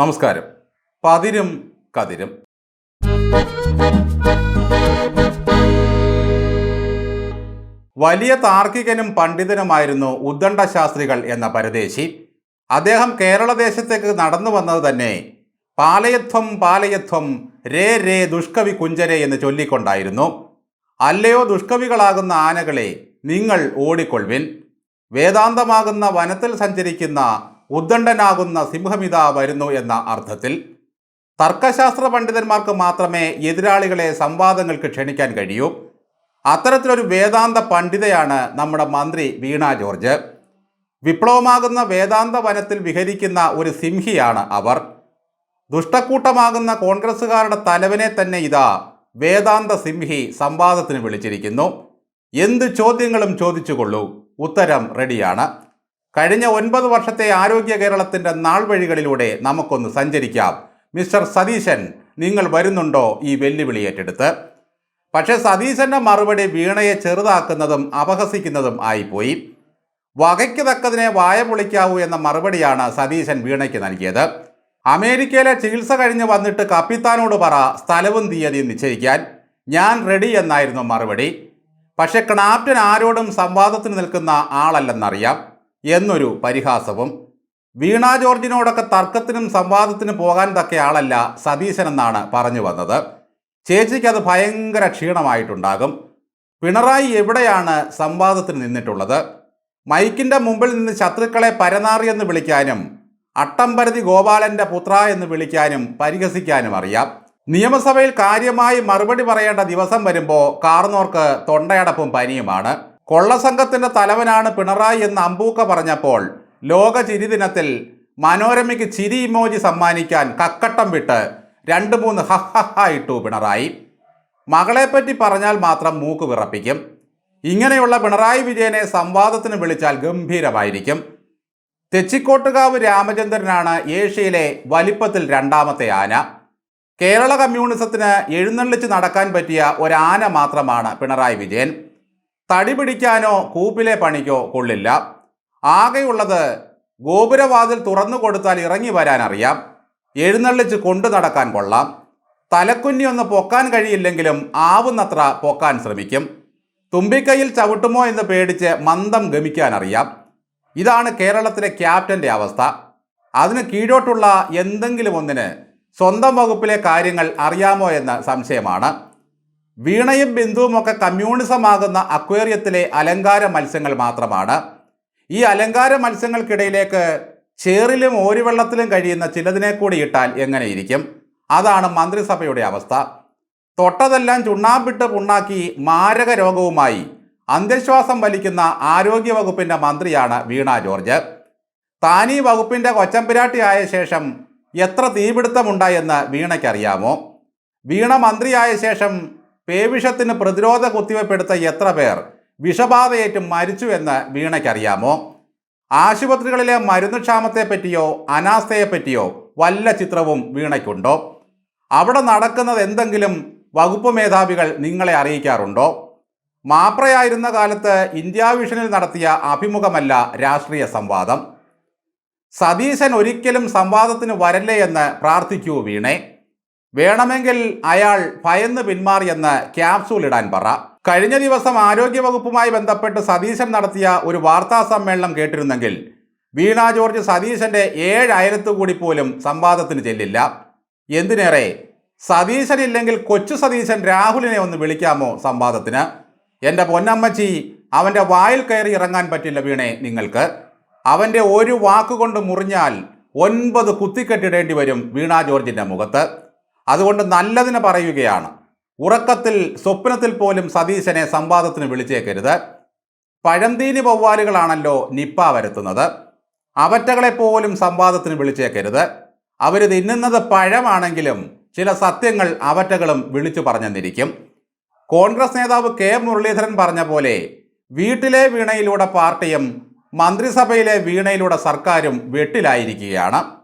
നമസ്കാരം. പതിരും കതിരും. വലിയ താർക്കികനും പണ്ഡിതനുമായിരുന്നു ഉദ്ദണ്ഡ ശാസ്ത്രികൾ എന്ന പരദേശി. അദ്ദേഹം കേരളദേശത്തേക്ക് നടന്നു വന്നത് തന്നെ പാലയത്വം പാലയത്വം രേ രേ ദുഷ്കവി കുഞ്ചരെ എന്ന് ചൊല്ലിക്കൊണ്ടായിരുന്നു. അല്ലയോ ദുഷ്കവികളാകുന്ന ആനകളെ നിങ്ങൾ ഓടിക്കൊള്ളുവിൻ. വേദാന്തമാകുന്ന വനത്തിൽ സഞ്ചരിക്കുന്ന ഉദ്ദണ്ഡനാകുന്ന സിംഹമിത വരുന്നു എന്ന അർത്ഥത്തിൽ തർക്കശാസ്ത്ര പണ്ഡിതന്മാർക്ക് മാത്രമേ എതിരാളികളെ സംവാദങ്ങൾക്ക് ക്ഷണിക്കാൻ കഴിയൂ. അത്തരത്തിലൊരു വേദാന്ത പണ്ഡിതയാണ് നമ്മുടെ മന്ത്രി വീണ ജോർജ്. വിപ്ലവമാകുന്ന വേദാന്ത വനത്തിൽ വിഹരിക്കുന്ന ഒരു സിംഹിയാണ് അവർ. ദുഷ്ടക്കൂട്ടമാകുന്ന കോൺഗ്രസ്സുകാരുടെ തലവനെ തന്നെ ഇതാ വേദാന്ത സിംഹി സംവാദത്തിന് വിളിച്ചിരിക്കുന്നു. എന്ത് ചോദ്യങ്ങളും ചോദിച്ചുകൊള്ളൂ. ഉത്തരം റെഡിയാണ്. കഴിഞ്ഞ ഒൻപത് വർഷത്തെ ആരോഗ്യ കേരളത്തിന്റെ നാൾ വഴികളിലൂടെ നമുക്കൊന്ന് സഞ്ചരിക്കാം. മിസ്റ്റർ സതീശൻ നിങ്ങൾ വരുന്നുണ്ടോ ഈ വെല്ലുവിളി ഏറ്റെടുത്ത്? പക്ഷേ സതീശന്റെ മറുപടി വീണയെ ചെറുതാക്കുന്നതും അപഹസിക്കുന്നതും ആയിപ്പോയി. വകയ്ക്ക് തക്കതിനെ വായ പൊളിക്കാവൂ എന്ന മറുപടിയാണ് സതീശൻ വീണയ്ക്ക് നൽകിയത്. അമേരിക്കയിലെ ചികിത്സ കഴിഞ്ഞ് വന്നിട്ട് കപ്പിത്താനോട് പറ സ്ഥലവും തീയതിയും നിശ്ചയിക്കാൻ. ഞാൻ റെഡി എന്നായിരുന്നു മറുപടി. പക്ഷെ ക്നാപ്റ്റൻ ആരോടും സംവാദത്തിന് നിൽക്കുന്ന ആളല്ലെന്നറിയാം. എന്നൊരു പരിഹാസവും വീണ ജോർജിനോടൊക്കെ തർക്കത്തിനും സംവാദത്തിനും പോകാൻ തക്ക ആളല്ല സതീശൻ എന്നാണ് പറഞ്ഞു വന്നത്. ചേച്ചിക്ക് അത് ഭയങ്കര ക്ഷീണമായിട്ടുണ്ടാകും. പിണറായി എവിടെയാണ് സംവാദത്തിന് നിന്നിട്ടുള്ളത്? മൈക്കിന്റെ മുമ്പിൽ നിന്ന് ശത്രുക്കളെ പരനാറി എന്ന് വിളിക്കാനും അട്ടംപരതി ഗോപാലന്റെ പുത്ര എന്ന് വിളിക്കാനും പരിഹസിക്കാനും അറിയാം. നിയമസഭയിൽ കാര്യമായി മറുപടി പറയേണ്ട ദിവസം വരുമ്പോൾ കാർന്നോർക്ക് തൊണ്ടയടപ്പും പനിയുമാണ്. കൊള്ളസംഘത്തിന്റെ തലവനാണ് പിണറായി എന്ന് അമ്പൂക്ക പറഞ്ഞപ്പോൾ ലോക ചിരിദിനത്തിൽ മനോരമയ്ക്ക് ചിരി ഇമോജി സമ്മാനിക്കാൻ കക്കട്ടം വിട്ട് രണ്ട് മൂന്ന് ഹഹ ഇട്ടു പിണറായി. മകളെപ്പറ്റി പറഞ്ഞാൽ മാത്രം മൂക്ക് വിറപ്പിക്കും. ഇങ്ങനെയുള്ള പിണറായി വിജയനെ സംവാദത്തിന് വിളിച്ചാൽ ഗംഭീരമായിരിക്കും. തെച്ചിക്കോട്ടുകാവ് രാമചന്ദ്രനാണ് ഏഷ്യയിലെ വലിപ്പത്തിൽ രണ്ടാമത്തെ ആന. കേരള കമ്മ്യൂണിസത്തിന് എഴുന്നള്ളിച്ച് നടക്കാൻ പറ്റിയ ഒരാന മാത്രമാണ് പിണറായി വിജയൻ. തടി പിടിക്കാനോ കൂപ്പിലെ പണിക്കോ കൊള്ളില്ല. ആകെയുള്ളത് ഗോപുരവാതിൽ തുറന്നു കൊടുത്താൽ ഇറങ്ങി വരാൻ അറിയാം. എഴുന്നള്ളിച്ച് കൊണ്ടു നടക്കാൻ കൊള്ളാം. തലക്കുഞ്ഞി ഒന്ന് പൊക്കാൻ കഴിയില്ലെങ്കിലും ആവുന്നത്ര പൊക്കാൻ ശ്രമിക്കും. തുമ്പിക്കൈയിൽ ചവിട്ടുമോ എന്ന് പേടിച്ച് മന്ദം ഗമിക്കാൻ അറിയാം. ഇതാണ് കേരളത്തിലെ ക്യാപ്റ്റന്റെ അവസ്ഥ. അതിന് കീഴോട്ടുള്ള എന്തെങ്കിലും ഒന്നിന് സ്വന്തം വകുപ്പിലെ കാര്യങ്ങൾ അറിയാമോ എന്ന സംശയമാണ്. വീണയും ബിന്ദുവുമൊക്കെ കമ്മ്യൂണിസമാകുന്ന അക്വേറിയത്തിലെ അലങ്കാര മത്സ്യങ്ങൾ മാത്രമാണ്. ഈ അലങ്കാര മത്സ്യങ്ങൾക്കിടയിലേക്ക് ചേറിലും ഓരിവെള്ളത്തിലും കഴിയുന്ന ചിലതിനെ കൂടി ഇട്ടാൽ എങ്ങനെയിരിക്കും? അതാണ് മന്ത്രിസഭയുടെ അവസ്ഥ. തൊട്ടതെല്ലാം ചുണ്ണാമ്പിട്ട് പുണ്ണാക്കി മാരക രോഗവുമായി അന്ത്യശ്വാസം വലിക്കുന്ന ആരോഗ്യവകുപ്പിന്റെ മന്ത്രിയാണ് വീണ ജോർജ്. താനീ വകുപ്പിന്റെ കൊച്ചമ്പിരാട്ടിയായ ശേഷം എത്ര തീപിടുത്തമുണ്ടായെന്ന് വീണയ്ക്കറിയാമോ? വീണ മന്ത്രിയായ ശേഷം പേവിഷത്തിന് പ്രതിരോധ കുത്തിവയ്പ്പെടുത്ത എത്ര പേർ വിഷബാധയേറ്റ് മരിച്ചു എന്ന് വീണയ്ക്കറിയാമോ? ആശുപത്രികളിലെ മരുന്ന് ക്ഷാമത്തെപ്പറ്റിയോ അനാസ്ഥയെപ്പറ്റിയോ വല്ല ചിത്രവും വീണയ്ക്കുണ്ടോ? അവിടെ നടക്കുന്നത് എന്തെങ്കിലും വകുപ്പ് മേധാവികൾ നിങ്ങളെ അറിയിക്കാറുണ്ടോ? മാപ്രയായിരുന്ന കാലത്ത് ഇന്ത്യ വിഷനിൽ നടത്തിയ അഭിമുഖമല്ല രാഷ്ട്രീയ സംവാദം. സതീശൻ ഒരിക്കലും സംവാദത്തിന് വരല്ലേ എന്ന് പ്രാർത്ഥിക്കൂ വീണേ. വേണമെങ്കിൽ അയാൾ ഭയന്ന് പിന്മാറിയെന്ന് ക്യാപ്സൂൾ ഇടാൻ പറ. കഴിഞ്ഞ ദിവസം ആരോഗ്യവകുപ്പുമായി ബന്ധപ്പെട്ട് സതീശൻ നടത്തിയ ഒരു വാർത്താ സമ്മേളനം കേട്ടിരുന്നെങ്കിൽ വീണ ജോർജ് സതീശന്റെ ഏഴായിരത്ത് കൂടി പോലും സംവാദത്തിന് ചെല്ലില്ല. എന്തിനേറെ? സതീശൻ ഇല്ലെങ്കിൽ കൊച്ചു സതീശൻ രാഹുലിനെ ഒന്ന് വിളിക്കാമോ സംവാദത്തിന്? എന്റെ പൊന്നമ്മച്ചി അവന്റെ വായിൽ കയറി ഇറങ്ങാൻ പറ്റില്ല വീണെ നിങ്ങൾക്ക്. അവന്റെ ഒരു വാക്കുകൊണ്ട് മുറിഞ്ഞാൽ ഒൻപത് കുത്തിക്കെട്ടിടേണ്ടി വരും വീണ ജോർജിന്റെ മുഖത്ത്. അതുകൊണ്ട് നല്ലതിന് പറയുകയാണ്. ഉറക്കത്തിൽ സ്വപ്നത്തിൽ പോലും സതീശനെ സംവാദത്തിന് വിളിച്ചേക്കരുത്. പഴന്തീനി വവ്വാലുകളാണല്ലോ നിപ്പ വരുത്തുന്നത്. അവറ്റകളെ പോലും സംവാദത്തിന് വിളിച്ചേക്കരുത്. അവർ തിന്നുന്നത് പഴമാണെങ്കിലും ചില സത്യങ്ങൾ അവറ്റകളും വിളിച്ചു പറഞ്ഞെന്നിരിക്കും. കോൺഗ്രസ് നേതാവ് കെ. മുരളീധരൻ പറഞ്ഞ പോലെ വീട്ടിലെ വീണയിലൂടെ പാർട്ടിയും മന്ത്രിസഭയിലെ വീണയിലൂടെ സർക്കാരും വെട്ടിലായിരിക്കുകയാണ്.